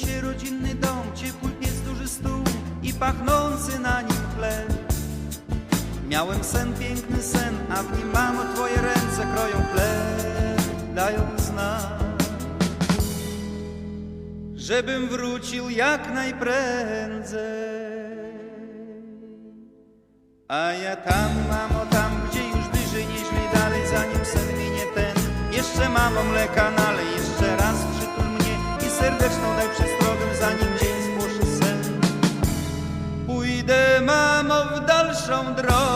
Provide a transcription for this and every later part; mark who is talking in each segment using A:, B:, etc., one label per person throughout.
A: się rodzinny dom, ciepły pies, duży stół i pachnący na nim chleb. Miałem sen, piękny sen, a w nim mamo twoje ręce kroją chleb, dają znak, żebym wrócił jak najprędzej. A ja tam, mamo, tam, gdzie już bliżej, nieźle dalej, zanim sen minie ten. Jeszcze mamo mleka ale jeszcze raz przytul mnie i serdeczną daj przez w dalszą drogę.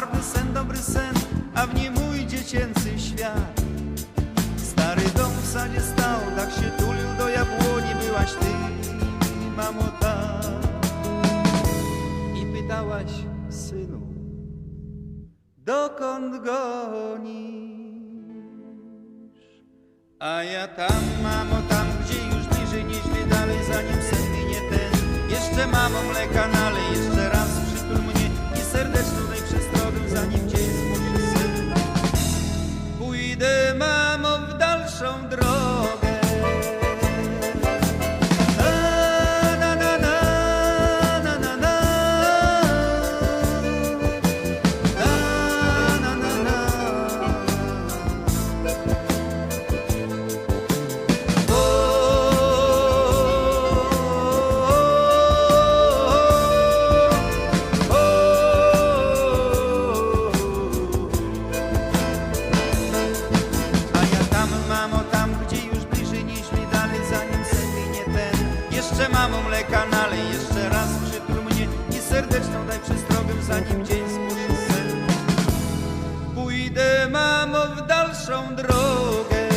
A: Barwny sen, dobry sen, a w nim mój dziecięcy świat. Stary dom w sadzie stał, tak się tulił do jabłoni, byłaś ty, mamo, ta. I pytałaś, synu, dokąd gonisz? A ja tam, mamo, tam, gdzie już bliżej, nieźli dalej, zanim sen minie ten. Jeszcze mamo mleka Jeszcze mamo mleka nalej, jeszcze raz przytul mnie i serdeczną daj przestrogę, zanim dzień zmuszy sen. Pójdę, mamo, w dalszą drogę.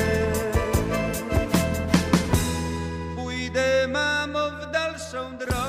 A: Pójdę, mamo, w dalszą drogę.